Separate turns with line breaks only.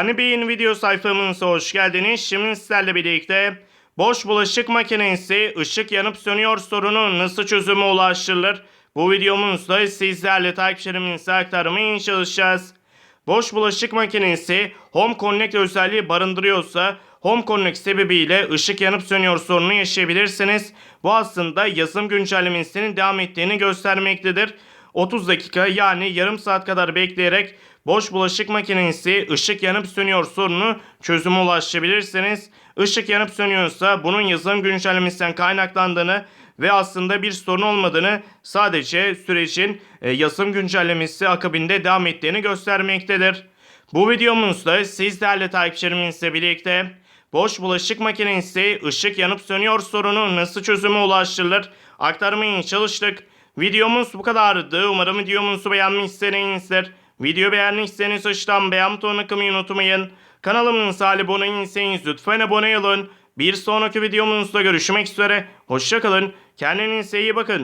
Ani Bey'in video sayfamıza hoş geldiniz. Şimdi sizlerle birlikte boş bulaşık makinesi ışık yanıp sönüyor sorunu nasıl çözüme ulaştırılır? Bu videomuzda sizlerle takipçilerimize aktarmaya çalışacağız. Boş bulaşık makinesi Home Connect özelliği barındırıyorsa Home Connect sebebiyle ışık yanıp sönüyor sorunu yaşayabilirsiniz. Bu aslında yazım güncellemesinin devam ettiğini göstermektedir. 30 dakika yani yarım saat kadar bekleyerek boş bulaşık makinesi ışık yanıp sönüyor sorunu çözüme ulaşabilirsiniz. Işık yanıp sönüyorsa bunun yazılım güncellemesinden kaynaklandığını ve aslında bir sorun olmadığını sadece sürecin e, yazılım güncellemesi akabinde devam ettiğini göstermektedir. Bu videomuzda siz değerli takipçilerimizle birlikte boş bulaşık makinesi ışık yanıp sönüyor sorunu nasıl çözüme ulaştırılır aktarmaya çalıştık. Videomuz bu kadardı. Umarım videomuzu beğenmişsinizdir. Video beğendiyseniz aşağıdan beğen butonuna kılmayı unutmayın. Kanalımıza abone değilseniz lütfen abone olun. Bir sonraki videomuzda görüşmek üzere. Hoşçakalın. Kendinize iyi bakın.